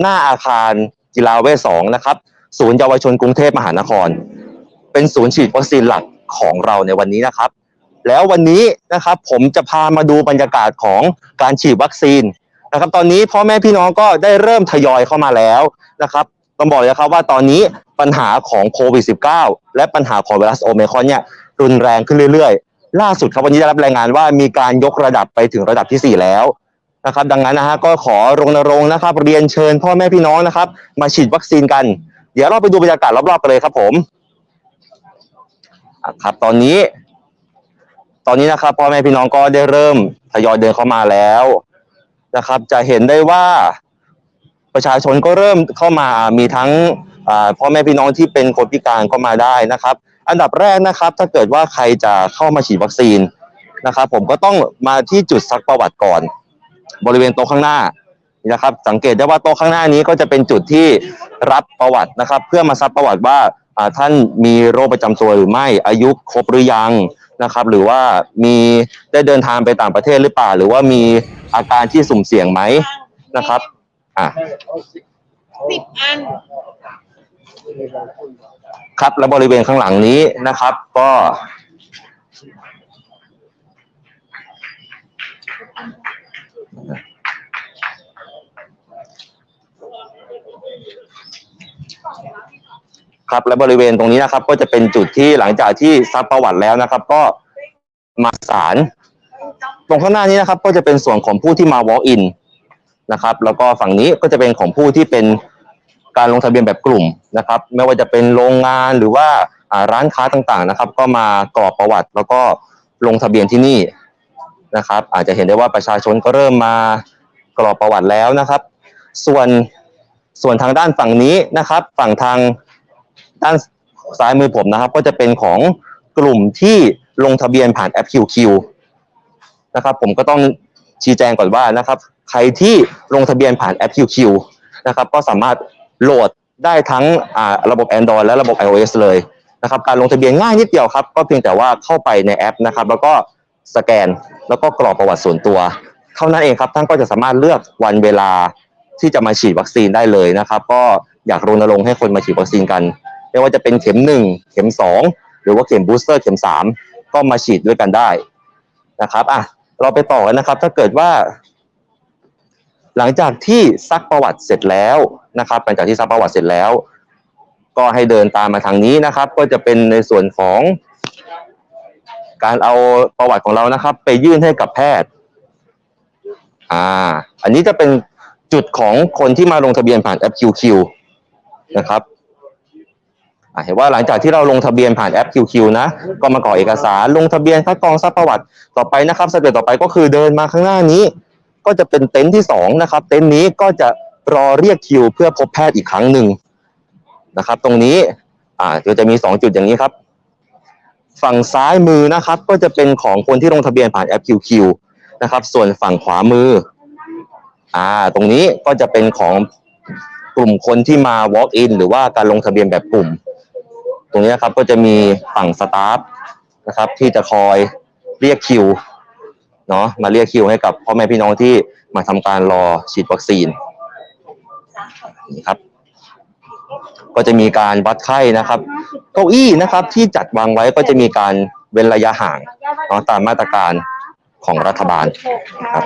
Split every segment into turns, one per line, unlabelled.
หน้าอาคารกีฬาเวทสองนะครับ ศูนย์เยาวชนกรุงเทพมหานคร เป็นศูนย์ฉีดวัคซีนหลักของเราในวันนี้นะครับ แล้ววันนี้นะครับผมจะพามาดูบรรยากาศของการฉีดวัคซีนนะครับ ตอนนี้พ่อแม่พี่น้องก็ได้เริ่มทยอยเข้ามาแล้วนะครับต้องบอกเลยครับว่าตอนนี้ปัญหาของโควิด -19 และปัญหาของไวรัสโอไมคอนเนี่ยรุนแรงขึ้นเรื่อยๆ ล่าสุดครับวันนี้ได้รับรายงานว่ามีการยกระดับไปถึงระดับที่ 4 แล้ว นะครับ ดังนั้นนะฮะก็ขอรณรงค์นะครับ เรียนเชิญพ่อแม่พี่น้องนะครับ มาฉีดวัคซีนกัน เดี๋ยวเราไปดูบรรยากาศรอบๆกันเลยครับผมอะครับตอนนี้ ตอนนี้นะครับพ่อแม่พี่น้องก็ได้เริ่มทยอยเดินเข้ามาแล้วนะครับ จะเห็นได้ว่าประชาชนก็เริ่มเข้ามามีทั้งอ่าพ่อแม่พี่น้องที่เป็นคนพิการก็มาได้นะครับ อันดับแรกนะครับ ถ้าเกิดว่าใครจะเข้ามาฉีดวัคซีนนะครับ ผมก็ต้องมาที่จุดซักประวัติก่อน บริเวณโต๊ะข้างหน้านะครับ สังเกตได้ว่าโต๊ะข้างหน้านี้ก็จะเป็นจุดที่รับประวัตินะครับ เพื่อมาซักประวัติว่าอ่าท่านมีโรคประจำตัวหรือไม่อายุครบหรือยังนะครับ หรือว่ามีได้เดินทางไปต่างประเทศหรือเปล่า หรือว่ามีอาการที่สุ่มเสี่ยงไหมนะครับอะ
สิบอัน
ครับและบริเวณข้างหลังนี้นะครับ ก็ ครับและบริเวณตรงนี้นะครับ ก็จะเป็นจุดที่หลังจากที่ซักประวัติแล้วนะครับ ก็มาสารตรงข้างหน้านี้นะครับ ก็จะเป็นส่วนของผู้ที่มา walk in นะครับ แล้วก็ฝั่งนี้ก็จะเป็นของผู้ที่เป็นการลงทะเบียนแบบกลุ่มนะครับ ไม่ว่าจะเป็นโรงงานหรือว่าอ่าร้านค้าต่างๆนะครับ ก็มากรอกประวัติ แล้วก็ลงทะเบียนที่นี่ นะครับ อาจจะเห็นได้ว่าประชาชนก็เริ่มมากรอกประวัติแล้วนะครับ ส่วนส่วนทางด้านฝั่งนี้นะครับ ฝั่งทางด้านซ้ายมือผมนะครับ ก็จะเป็นของกลุ่มที่ลงทะเบียนผ่านแอป QQ นะครับ ผมก็ต้องชี้แจงก่อนว่านะครับ ใครที่ลงทะเบียนผ่านแอป QQ นะครับ ก็สามารถโหลดได้ทั้งระบบ Android และระบบ iOS เลยนะครับ การลงทะเบียนง่ายนิดเดียวครับ ก็เพียงแต่ว่าเข้าไปในแอปนะครับ แล้วก็ สแกน แล้วก็กรอกประวัติส่วนตัว เท่านั้นเองครับท่านก็จะสามารถเลือกวันเวลาที่จะมาฉีดวัคซีนได้เลยนะครับ ก็อยากรณรงค์ให้คนมาฉีดวัคซีนกันไม่ว่าจะเป็นเข็มหนึ่งเข็มสองหรือว่าเข็มบูสเตอร์เข็มสามก็มาฉีดด้วยกันได้นะครับอะเราไปต่อกันนะครับ ถ้าเกิดว่า หลังจากที่ซักประวัติเสร็จแล้วนะครับหลังจากที่ซักประวัติเสร็จแล้ว ก็ให้เดินตามมาทางนี้นะครับ ก็จะเป็นในส่วนของ การเอาประวัติของเรานะครับ ไปยื่นให้กับแพทย์ อ่า อันนี้จะเป็นจุดของคนที่มาลงทะเบียนผ่านแอป QQ นะครับเห็นว่าหลังจากที่เราลงทะเบียนผ่านแอป QQ นะก็มากรอกเอกสารลงทะเบียนคัดกรองทรัพย์ประวัติต่อไปนะครับสเต็ปต่อไปก็คือเดินมาข้างหน้านี้ ก็จะเป็นเต็นท์ที่สองนะครับ เต็นท์นี้ก็จะรอเรียกคิว เพื่อพบแพทย์อีกครั้งหนึ่งนะครับ ตรงนี้อ่าจะมีสองจุดอย่างนี้ครับ ฝั่งซ้ายมือนะครับ ก็จะเป็นของคนที่ลงทะเบียนผ่านแอป QQ นะครับ ส่วนฝั่งขวามือ อ่า ตรงนี้ก็จะเป็นของกลุ่มคนที่มา walk in หรือว่าการลงทะเบียนแบบกลุ่ม ตรงนี้นะครับก็จะมีฝั่งสตาฟนะครับ ที่จะคอยเรียกคิวเนาะมาเรียกคิวให้กับพ่อแม่พี่น้องที่มาทำการรอฉีดวัคซีนนี่ครับ ก็จะมีการวัดไข้นะครับ เก้าอี้นะครับที่จัดวางไว้ก็จะมีการเว้นระยะห่างเนาะตามมาตรการของรัฐบาลครับ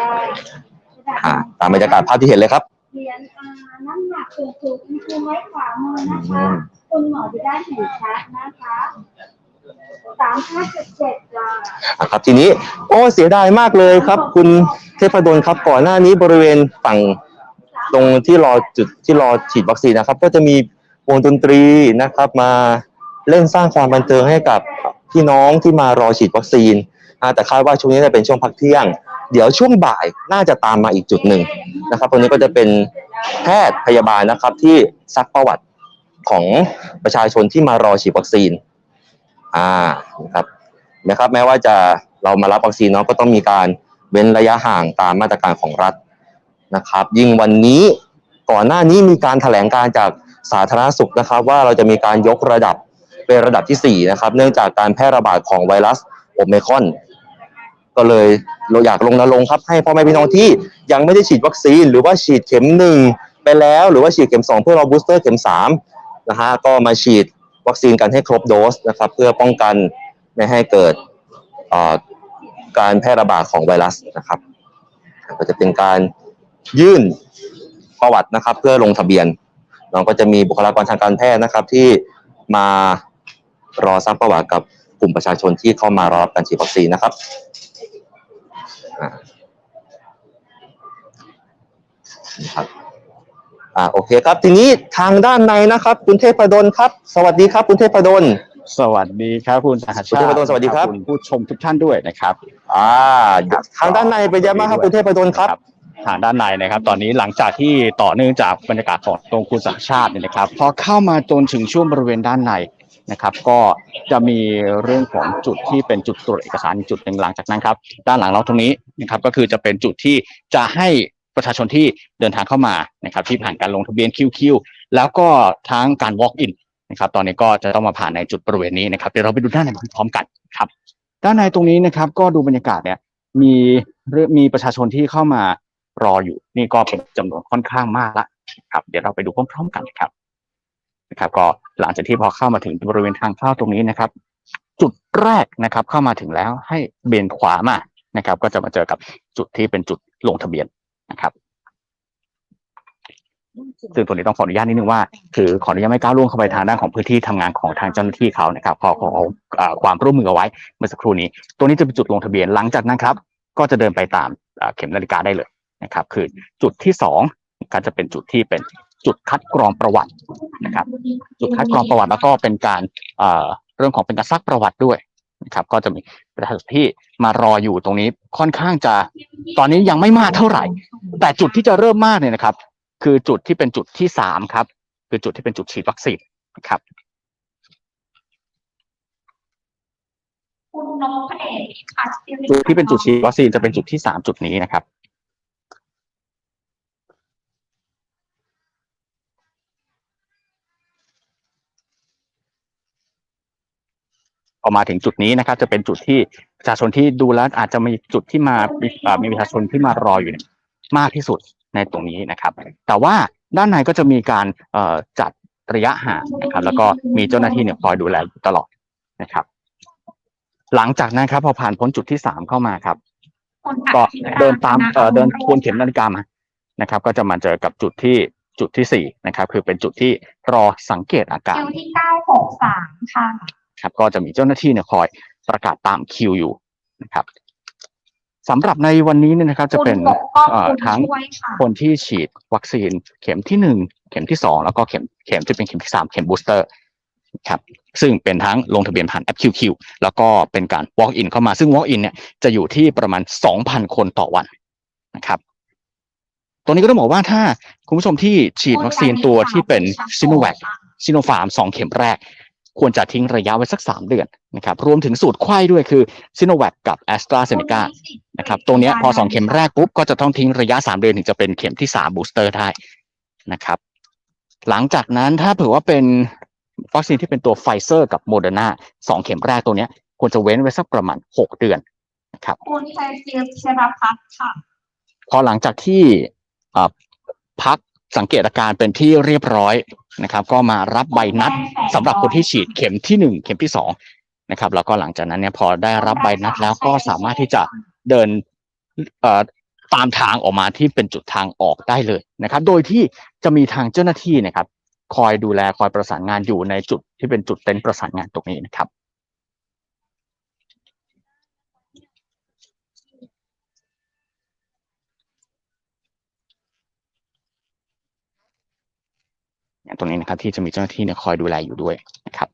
อ่าตามบรรยากาศภาพที่เห็นเลยครับ
เหรียญอาน้ำหนักสูงสุดคือไว้ขวามือนะคะคุณหมอจะได้เห็นชัดนะคะสามห้าเจ็ดเจ็ดจ้า
อะครับทีนี้โอ้เสียดายมากเลยครับ คุณเทพดลครับก่อนหน้านี้บริเวณฝั่งตรงที่รอจุดที่รอฉีดวัคซีนนะครับ ก็จะมี วงดนตรีนะครับมาเล่นสร้างความบันเทิงให้กับพี่น้องที่มารอฉีดวัคซีนแต่คาดว่าช่วงนี้จะเป็นช่วงพักเที่ยง เดี๋ยวช่วงบ่ายน่าจะตามมาอีกจุดหนึ่งนะครับตรงนี้ก็จะเป็นแพทย์พยาบาลนะครับที่ซักประวัติของประชาชนที่มารอฉีดวัคซีนอ่านะครับนะครับ แม้ว่าจะเรามารับวัคซีนเนาะก็ต้องมีการเว้นระยะห่างตามมาตรการของรัฐนะครับ ยิ่งวันนี้ก่อนหน้านี้มีการแถลงการจาก สาธารณสุขนะครับ ว่าเราจะมีการยกระดับเป็นระดับที่สี่นะครับ เนื่องจากการแพร่ระบาดของไวรัสโอไมคอน ก็เลยเราอยากลงนรงครับ ให้พ่อแม่พี่น้องที่ยังไม่ได้ฉีดวัคซีน หรือว่าฉีดเข็มหนึ่งไปแล้ว หรือว่าฉีดเข็มสองเพื่อรอบูสเตอร์เข็มสามนะฮะก็มาฉีดวัคซีนกันให้ครบโดสนะครับ เพื่อป้องกันไม่ให้เกิดการแพร่ระบาดของไวรัสนะครับ ก็จะเป็นการยื่นประวัตินะครับ เพื่อลงทะเบียน เราก็จะมีบุคลากรทางการแพทย์นะครับ ที่มารอซักประวัติกับกลุ่มประชาชนที่เข้ามารอรับการฉีดวัคซีนนะครับอ่านะครับอ่าโอเคครับ ทีนี้ทางด้านในนะครับ คุณเทพดลครับ สวัสดีครับ คุณเทพดล
สวัสดีครับคุณสห
คุณ
ชา
เทพ
ติ
ดลสวัสดีครับ
ณผู้ชมทุกท่านด้วยนะครับ
อ่า
ครับ
ทางด้านในเป็นยังไงบ้างครับคุณเทพดลครับ
ทางด้านในนะครับ ตอนนี้หลังจากที่ต่อเนื่องจากบรรยากาศของตรงคุณสหชาติเนี่ยนะครับ พอเข้ามาจนถึงช่วงบริเวณด้านในนะครับ ก็จะมีเรื่องของจุดที่เป็นจุดตรวจเอกสารอีกจุดหนึ่งหลังจากนั้นครับ ด้านหลังเราตรงนี้นะครับ ก็คือจะเป็นจุดที่จะให้ประชาชนที่เดินทางเข้ามานะครับ ที่ผ่านการลงทะเบียนคิวคิวแล้วก็ทั้งการ walk in นะครับ ตอนนี้ก็จะต้องมาผ่านในจุดบริเวณนี้นะครับเดี๋ยวเราไปดูด้านในพร้อมๆกันครับ ด้านในตรงนี้นะครับ ก็ดูบรรยากาศเนี่ยมีเรื่องมีประชาชนที่เข้ามา รออยู่นี่ก็เป็นจำนวนค่อนข้างมากละครับ เดี๋ยวเราไปดูพร้อมๆกันครับนะครับ ก็หลังจากที่พอเข้ามาถึงบริเวณทางเข้าตรงนี้นะครับ จุดแรกนะครับ เข้ามาถึงแล้วให้เบนขวามานะครับ ก็จะมาเจอกับจุดที่เป็นจุดลงทะเบียนนะครับซึ่งตัวนี้ต้องขออนุญาตนิดนึงว่าคือขออนุญาตไม่ก้าวล่วงเข้าไปทางด้านของพื้นที่ทำงานของทางเจ้าหน้าที่เขานะครับขอขอความร่วมมือเอาไว้เมื่อสักครู่นี้ ตัวนี้จะเป็นจุดลงทะเบียนหลังจากนั้นครับ ก็จะเดินไปตามเข็มนาฬิกาได้เลย นะครับ คือจุดที่สองก็จะเป็นจุดที่เป็นจุดคัดกรองประวัตินะครับ จุดคัดกรองประวัติแล้วก็เป็นการเอ่อเรื่องของเป็นการซักประวัติด้วยนะครับ ก็จะมีประชาชนที่มารออยู่ตรงนี้ค่อนข้างจะตอนนี้ยังไม่มากเท่าไหร่ แต่จุดที่จะเริ่มมากเนี่ยนะครับ คือจุดที่เป็นจุดที่สามครับ คือจุดที่เป็นจุดฉีดวัคซีนนะครับ
คุณนพเดชอาชี
จุดที่เป็นจุดฉีดวัคซีนจะเป็นจุดที่สามจุดนี้นะครับ อมาถึงจุดนี้นะครับ จะเป็นจุดที่ประชาชนที่ดูแล้วอาจจะมีจุดที่มามีอ่ามีประชาชนที่มารออยู่เนี่ยมากที่สุดในตรงนี้นะครับ แต่ว่าด้านในก็จะมีการเอ่อจัดระยะห่างนะครับ แล้วก็มีเจ้าหน้าที่เนี่ยคอยดูแลอยู่ตลอดนะครับ หลังจากนั้นครับ พอผ่านพ้นจุดที่สามเข้ามาครับก็เดินตามเอ่อเดินทวนเข็มนาฬิกามานะครับ ก็จะมาเจอกับจุดที่จุดที่สี่นะครับ คือเป็นจุดที่รอสังเกตอาการ
คิวที่เก้าหกสามค่ะ
ครับก็จะมีเจ้าหน้าที่เนี่ยคอยประกาศตามคิวอยู่นะครับสำหรับในวันนี้เนี่ยนะครับจะเป็น
คุณปกป้อง
เอ่อ
คุณ
ทั้ง
ช่วยค่ะ
คนที่ฉีดวัคซีนเข็มที่หนึ่งเข็มที่สองแล้วก็เข็มเข็มที่เป็นเข็มที่สามเข็มบูสเตอร์ครับซึ่งเป็นทั้งลงทะเบียนผ่านแอป QQ แล้วก็เป็นการ walk in เข้ามาซึ่ง walk in เนี่ยจะอยู่ที่ประมาณ 2,000 คนต่อวันนะครับตรงนี้ก็ต้องบอกว่าถ้าคุณผู้ชมที่ฉีดวัคซีนตัวที่เป็นซิโนแวคซิโนฟาร์มสองเข็มแรก ควรจะทิ้งระยะไว้สัก 3 เดือนนะครับรวมถึงสูตรไข้ด้วยคือซิโนแวคกับแอสตราเซเนกานะครับตรงเนี้ยพอสองเข็มแรกปุ๊บก็จะต้องทิ้งระยะสามเดือนถึงจะเป็นเข็มที่สามบูสเตอร์ได้นะครับหลังจากนั้นถ้าเผื่อว่าเป็นวัคซีนที่เป็นตัวไฟเซอร์กับโมเดอร์นาสองเข็มแรกตัวเนี้ยควรจะเว้นไว้สักประมาณหกเดือนนะครับ
คุณชัยเจียบเชรพัฒน์ค่ะ
พอหลังจากที่เอ่อพักสังเกตอาการเป็นที่เรียบร้อย นะครับ ก็มารับใบนัดสำหรับคนที่ฉีดเข็มที่หนึ่งเข็มที่สองนะครับ แล้วก็หลังจากนั้นเนี่ยพอได้รับใบนัดแล้วก็สามารถที่จะเดินเอ่อตามทางออกมาที่เป็นจุดทางออกได้เลยนะครับ โดยที่จะมีทางเจ้าหน้าที่นะครับ คอยดูแลคอยประสานงานอยู่ในจุดที่เป็นจุดเต็นท์ประสานงานตรงนี้นะครับ อย่างต รงนี้นะครับ ที่จะมีเจ้าหน้าที่เนี่ยคอยดูแลอยู่ด้วยนะครับ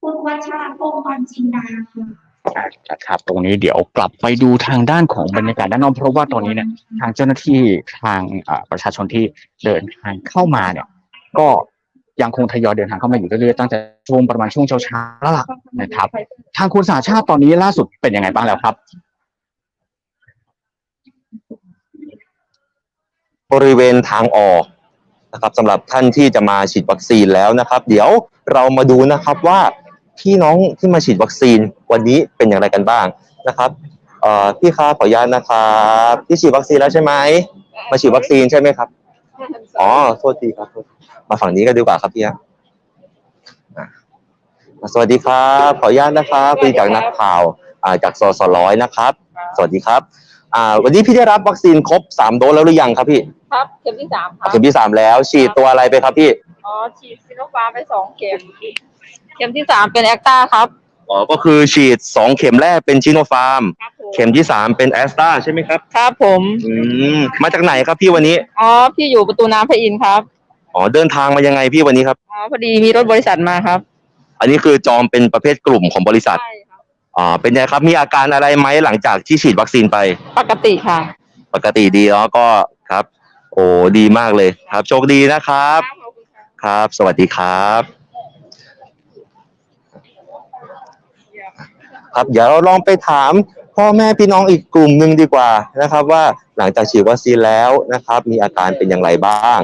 คุณวัชรพงศ์พรจินดาค่ะ
นะครับ ตรงนี้เดี๋ยวกลับไปดูทางด้านของบรรยากาศด้านนอกเพราะว่าตอนนี้เนี่ยทางเจ้าหน้าที่ทางเอ่อประชาชนที่เดินทางเข้ามาเนี่ย ก็ ยังคงทยอยเดินทางเข้ามาอยู่เรื่อยๆตั้งแต่ช่วงประมาณช่วงเช้าๆแล้วล่ะนะครับ ทางคุณสาชาติตอนนี้ล่าสุดเป็นยังไงบ้างแล้วครับ
บริเวณทางออกนะครับสำหรับท่านที่จะมาฉีดวัคซีนแล้วนะครับ เดี๋ยวเรามาดูนะครับว่าพี่น้องที่มาฉีดวัคซีนวันนี้เป็นอย่างไรกันบ้างนะครับพี่ครับขออนุญาตนะครับพี่ฉีดวัคซีนแล้วใช่ไหมมาฉีดวัคซีนใช่ไหมครับ อ๋อโทษทีครับโทษมาฝั่งนี้กันดีกว่าครับพี่ฮะอะสวัสดีครับ ขออนุญาตนะครับคุยจากนักข่าวอ่าจากสสร้อยนะครับ สวัสดีครับอ่าวันนี้พี่ได้รับวัคซีนครบสามโดสแล้วหรือยังครับพี่
ครับ เข็มที่สามครับ
เข็มที่สามแล้วฉีดตัวอะไรไปครับพี่
อ๋อฉีดซิโนฟาร์มไปสองเข็ม เข็มที่สามเป็นแอคตาครับ
อ๋อก็คือฉีดสองเข็มแรกเป็นชิโนฟาร์ม
ครับผม
เข็มที่สามเป็นแอสตราใช่ไหมครับ
ครับผม
อืมมาจากไหนครับพี่วันนี้
อ๋อ พี่อยู่ประตูน้ำพระอินทร์ครับ
อ๋อเดินทางมายังไงพี่วันนี้ครับ
อ๋อ พอดีมีรถบริษัทมาครับ
อันนี้คือจองเป็นประเภทกลุ่มของบริษัท
ใช่ครับ
อ่า เป็นไงครับ มีอาการอะไรไหมหลังจากที่ฉีดวัคซีนไป
ปกติค่ะ
ปกติดีแล้วก็ครับ โอ้ดีมากเลยครับ โชคดีนะครับ
ขอบคุณครับ
ครับ สวัสดีครับ ครับเดี๋ยวเราลองไปถามพ่อแม่พี่น้องอีกกลุ่มหนึ่งดีกว่านะครับ ว่าหลังจากฉีดวัคซีนแล้วนะครับ มีอาการเป็นอย่างไรบ้าง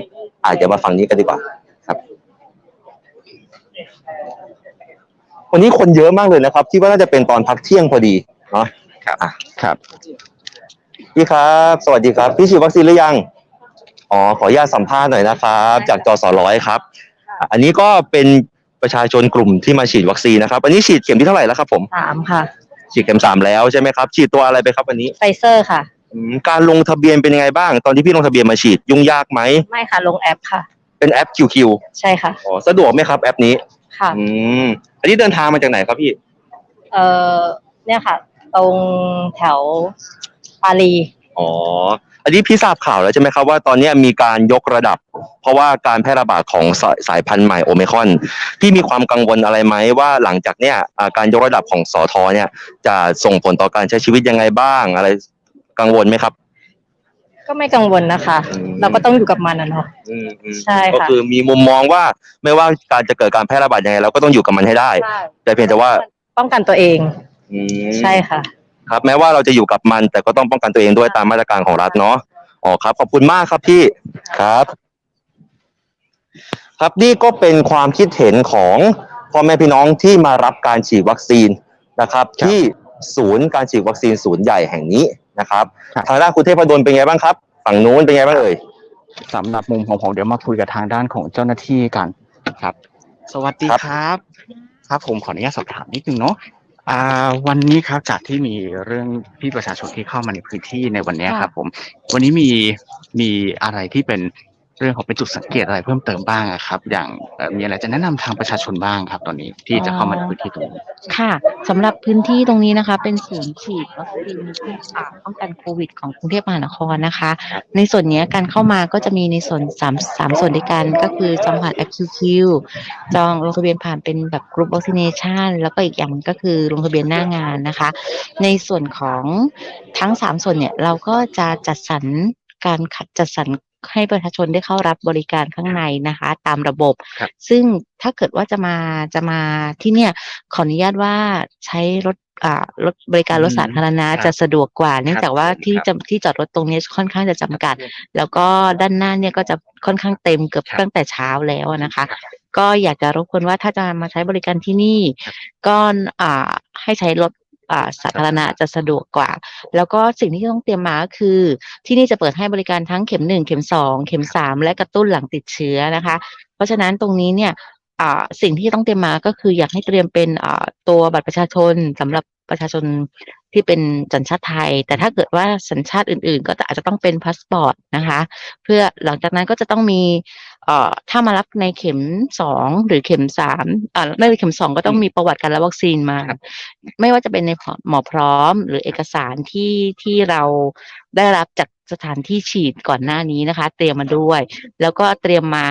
อาจจะมาฟังนี้กันดีกว่าครับ วันนี้คนเยอะมากเลยนะครับที่ว่าน่าจะเป็นตอนพักเที่ยงพอดีเนาะ
ครับ
อะ
ครับ
พี่ครับ สวัสดีครับ พี่ฉีดวัคซีนหรือยังอ๋อขออนุญาตสัมภาษณ์หน่อยนะครับ จากจสร้อยครับ อันนี้ก็เป็น ประชาชนกลุ่มที่มาฉีดวัคซีนนะครับ อันนี้ฉีดเข็มที่เท่าไหร่แล้วครับผม
สามค่ะ
ฉีดเข็มสามแล้วใช่ไหมครับ ฉีดตัวอะไรไปครับวันนี้
ไฟเซอร์ค่ะ
อืมการลงทะเบียนเป็นยังไงบ้าง ตอนที่พี่ลงทะเบียนมาฉีดยุ่งยากไหม
ไม่ค่ะลงแอปค่ะ
เป็นแอป QQ
ใช่ค่ะ
อ๋อสะดวกไหมครับแอปนี้
ค่ะ
อืม อันนี้เดินทางมาจากไหนครับพี่
เอ่อเนี่ยค่ะ ตรงแถวปารี
อ๋อ อันนี้พี่ทราบข่าวแล้วใช่ไหมครับว่าตอนนี้มีการยกระดับ เพราะว่าการแพร่ระบาดของสายสายพันธุ์ใหม่โอเมครอนพี่มีความกังวลอะไรไหมว่าหลังจากเนี้ยอ่าการยกระดับของสอทอเนี่ยจะส่งผลต่อการใช้ชีวิตยังไงบ้างอะไรกังวลไหมครับ
ก็ไม่กังวลนะคะ
อืม
เราก็ต้องอยู่กับมันนะเนาะ
อืมอืม
ใช่ค่ะ
ก็คือมีมุมมองว่าไม่ว่าการจะเกิดการแพร่ระบาดยังไงเราก็ต้องอยู่กับมันให้ได้ แต่เพียงแต่ว่า
ป้องกันตัวเอง
อืม
ใช่ค่ะ
ครับแม้ว่าเราจะอยู่กับมันแต่ก็ต้องป้องกันตัวเองด้วยตามมาตรการของรัฐเนาะอ๋อครับ ขอบคุณมากครับพี่ครับ ครับนี่ก็เป็นความคิดเห็นของพ่อแม่พี่น้องที่มารับการฉีดวัคซีนนะครับ
ครับ
ที่ศูนย์การฉีดวัคซีนศูนย์ใหญ่แห่งนี้นะครับ
ครับ
ทางด้านคุณเทพดลเป็นไงบ้างครับ ฝั่งนู้นเป็นไงบ้างเอ่ย
สำหรับมุมของผมเดี๋ยวมาคุยกับทางด้านของเจ้าหน้าที่กันครับ สวัสดี
ครับ
ครับครับผมขออนุญาตสอบถามนิดนึงเนาะอ่าวันนี้ครับจากที่มีเรื่องพี่ประชาชนที่เข้ามาในพื้นที่ในวันนี้ครับ ผม วันนี้มีมีอะไรที่เป็น เรื่องของเป็นจุดสังเกตอะไรเพิ่มเติมบ้างอะครับ อย่างเอ่อมีอะไรจะแนะนำทางประชาชนบ้างครับ ตอนนี้ที่จะเข้ามาในพื้นที่ตรงนี้
ค่ะสำหรับพื้นที่ตรงนี้นะคะ เป็นศูนย์ฉีดวัคซีนอ่าป้องกันโควิดของกรุงเทพมหานครนะคะ ในส่วนเนี้ยการเข้ามาก็จะมีในส่วนสามสามส่วนด้วยกันก็คือจองผ่านแอป QQ จองลงทะเบียนผ่านเป็นแบบกรุ๊ปวัคซีเนชันแล้วก็อีกอย่างก็คือลงทะเบียนหน้างานนะคะ ในส่วนของทั้งสามส่วนเนี่ยเราก็จะจัดสรรการคัดจัดสรร ให้ประชาชนได้เข้ารับบริการข้างในนะคะ ตามระบบ
ครับ
ซึ่งถ้าเกิดว่าจะมาจะมาที่เนี่ยขออนุญาตว่าใช้รถอ่ารถบริการรถสาธารณะ
ครับ
จะสะดวกกว่า เนื่องจากว่า
ผม
ที่
ครับ
จะที่จอดรถตรงนี้ค่อนข้างจะจำกัด แล้วก็ด้านหน้าเนี่ยก็จะค่อนข้างเต็มเกือบ
ครับ
ตั้งแต่เช้าแล้วอะนะคะ ก็อยากจะรบกวนว่าถ้าจะมาใช้บริการที่นี่ ก็อ่าให้ใช้รถอ่า สาธารณะจะสะดวกกว่า แล้วก็สิ่งที่ต้องเตรียมมาก็คือ ที่นี่จะเปิดให้บริการทั้งเข็มหนึ่งเข็มสองเข็มสามและกระตุ้นหลังติดเชื้อนะคะ เพราะฉะนั้นตรงนี้เนี่ยอ่าสิ่งที่ต้องเตรียมมาก็คืออยากให้เตรียมเป็นอ่าตัวบัตรประชาชนสำหรับ ประชาชนที่เป็นสัญชาติไทย แต่ถ้าเกิดว่าสัญชาติอื่น ๆ ก็อาจจะต้องเป็นพาสปอร์ตนะคะ เพื่อหลังจากนั้นก็จะต้องมีเอ่อถ้ามารับในเข็มสองหรือเข็มสามอ่าในเข็มสองก็ต้องมีประวัติการรับวัคซีนมา ไม่ว่าจะเป็นในหมอพร้อม หรือเอกสารที่ที่เราได้รับจากสถานที่ฉีดก่อนหน้านี้นะคะ เตรียมมาด้วย แล้วก็เตรียมมา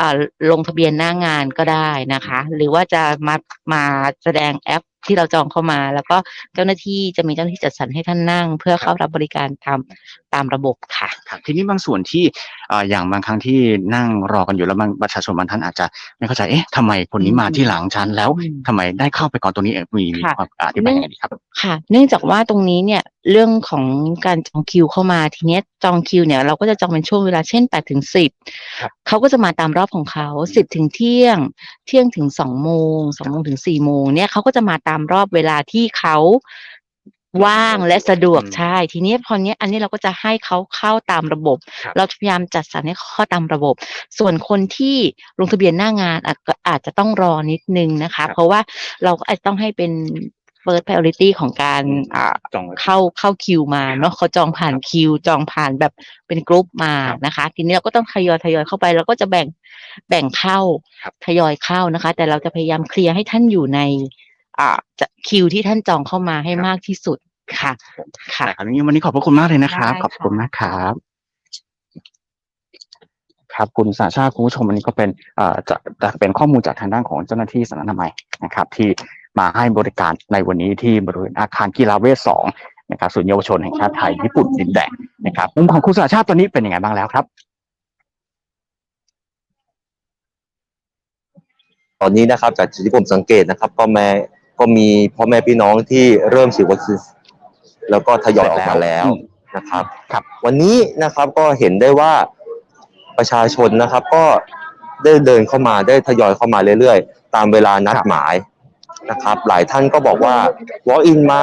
อ่าลงทะเบียนหน้างานก็ได้นะคะ หรือว่าจะมามาแสดงแอป ที่เราจองเข้ามา แล้วก็เจ้าหน้าที่จะมีเจ้าหน้าที่จัดสรรให้ท่านนั่ง เพื่อเข้ารับบริการตามตามระบบค่ะ
ครับทีนี้บางส่วนที่เอ่ออย่างบางครั้งที่นั่งรอกันอยู่แล้วบางประชาชนบางท่านอาจจะไม่เข้าใจเอ๊ะทำไมคนนี้มาที่หลังฉันแล้ว
อืม
ทำไมได้เข้าไปก่อนตรงนี้เอ่อมีมี
ค่ะ
ความอธิบายยังไงดีครับ
ค่ะ เนื่องจากว่าตรงนี้เนี่ยเรื่องของการจองคิวเข้ามาทีเนี้ยจองคิวเนี่ยเราก็จะจองเป็นช่วงเวลาเช่นแปดถึงสิบ
ครับ
เขาก็จะมาตามรอบของเขาสิบถึงเที่ยง เที่ยงถึงสองโมงสองโมงถึงสี่โมงเนี่ยเขาก็จะมาตามรอบเวลาที่เขาว่างและสะดวก
อืม
ใช่ ทีนี้พอเนี้ยอันนี้เราก็จะให้เขาเข้าตามระบบ
ครับ
เราพยายามจัดสรรให้เขาเข้าตามระบบ ส่วนคนที่ลงทะเบียนหน้างานอาจก็อาจจะต้องรอนิดนึงนะคะ เพราะว่าเราก็อาจจะต้องให้เป็น first priority ของการอ่า
จอง
เข้าเข้าคิวมาเนาะเขาจองผ่านคิว จองผ่านแบบเป็นกรุ๊ปมา
ครับ
นะคะ ทีนี้เราก็ต้องทยอยทยอยเข้าไปเราก็จะแบ่งแบ่งเข้า
ครับ
ทยอยเข้านะคะ แต่เราจะพยายามเคลียร์ให้ท่านอยู่ใน อ่าจะคิวที่ท่านจองเข้ามาให้มากที่สุดค่ะค่ะ
แต่ครับอย่างนี้วันนี้ขอบพระคุณมากเลยนะครับ
ได้
ขอบคุณ
ค่ะ
มากครับ ครับคุณสาชาติคุณผู้ชมอันนี้ก็เป็นเอ่อจะจะเป็นข้อมูลจากทางด้านของเจ้าหน้าที่สำนักอนามัยนะครับ ที่มาให้บริการในวันนี้ที่บริเวณอาคารกีฬาเวทสองนะครับศูนย์เยาวชนแห่งชาติไทยญี่ปุ่นดินแดงนะครับมุมของคุณสาชาติตอนนี้เป็นยังไงบ้างแล้วครับ
ตอนนี้นะครับจากจุดที่ผมสังเกตนะครับ ก็แม่ ก็มีพ่อแม่พี่น้องที่เริ่มฉีดวัคซีนแล้วก็ทยอยออกมาแล้ว
อืม
นะครับ
ครับ
วันนี้นะครับก็เห็นได้ว่าประชาชนนะครับก็ได้เดินเข้ามาได้ทยอยเข้ามาเรื่อยๆ ตามเวลานัดหมายนะครับ หลายท่านก็บอกว่า walk in มา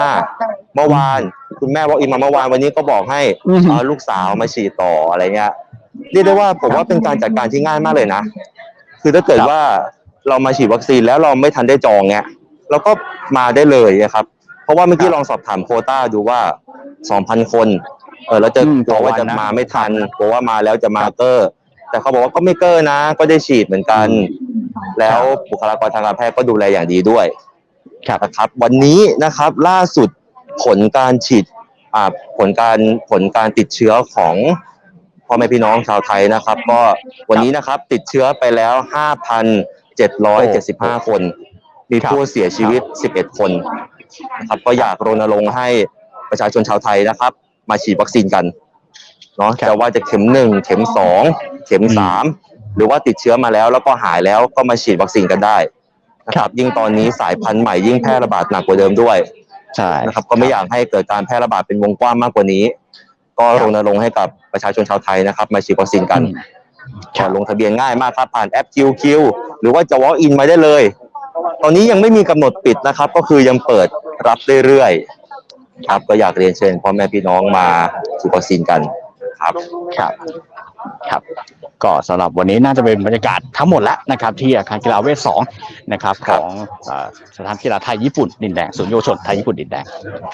เมื่อวาน คุณแม่ walk in มาเมื่อวานวันนี้ก็บอกให้
อือฮึ
เอาลูกสาวมาฉีดต่ออะไรเงี้ยเรียกได้ว่าผมว่าเป็นการจัดการที่ง่ายมากเลยนะ คือถ้าเกิด
ครับ
ว่าเรามาฉีดวัคซีนแล้วเราไม่ทันได้จองเนี้ย เราก็มาได้เลยนะครับ เพราะว่าเมื่อกี้ลองสอบถามโควต้าดูว่า2,000คน เออแล้วจะ
อืม
กลัวว่า
ต่อวัน
จะ
นะ
มาไม่ทันกลัวว่ามาแล้วจะมาเกอร์แต่เขาบอกว่าก็ไม่เกอร์นะ ก็ได้ฉีดเหมือนกัน แล้วบุคลากรทางการแพทย์ก็ดูแลอย่างดีด้วย
ครับ
นะครับ วันนี้นะครับล่าสุดผลการฉีดอ่าผลการผลการติดเชื้อของพ่อแม่พี่น้องชาวไทยนะครับ ก็วันนี้นะครับติดเชื้อไปแล้ว 5,775 คน มีผู้เสียชีวิต 11 คนนะครับก็อยากรณรงค์ให้ประชาชนชาวไทยนะครับ มาฉีดวัคซีนกันเนาะ
ครับ
จะว่าจะเข็มหนึ่งเข็มสองเข็ม
อืม
สามหรือว่าติดเชื้อมาแล้วแล้วก็หายแล้วก็มาฉีดวัคซีนกันได้นะครับยิ่งตอนนี้สายพันธุ์ใหม่ยิ่งแพร่ระบาดหนักกว่าเดิมด้วย
ใช่
นะครับก็ไม่อยากให้เกิดการแพร่ระบาดเป็นวงกว้างมากกว่านี้ ก็รณรงค์ให้กับประชาชนชาวไทยนะครับ มาฉีดวัคซีนกัน
อืม
ก็ลงทะเบียนง่ายมากครับผ่านแอป QQ หรือว่าจะ walk in มาได้เลย ตอนนี้ยังไม่มีกำหนดปิดนะครับ ก็คือยังเปิดรับเรื่อยๆครับ ก็อยากเรียนเชิญพ่อแม่พี่น้องมาฉีดวัคซีนกันครับ
ครับครับก็สำหรับวันนี้น่าจะเป็นบรรยากาศทั้งหมดแล้วนะครับ ที่อาคารกีฬาเวทสองนะครับ
ครั
ข
บ
องเอ่อสถานกีฬาไทยญี่ปุ่นดินแดงศูนย์เยาวชนไทยญี่ปุ่นดินแดง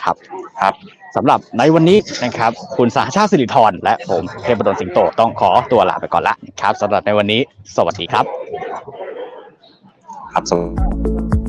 ครับ
ครับ
สำหรับในวันนี้นะครับ คุณสหชาติสิริธรและผมเทพดลสิงโตต้องขอตัวลาไปก่อนละครับสำหรับในวันนี้ สวัสดีครับ
ครับสวัสดี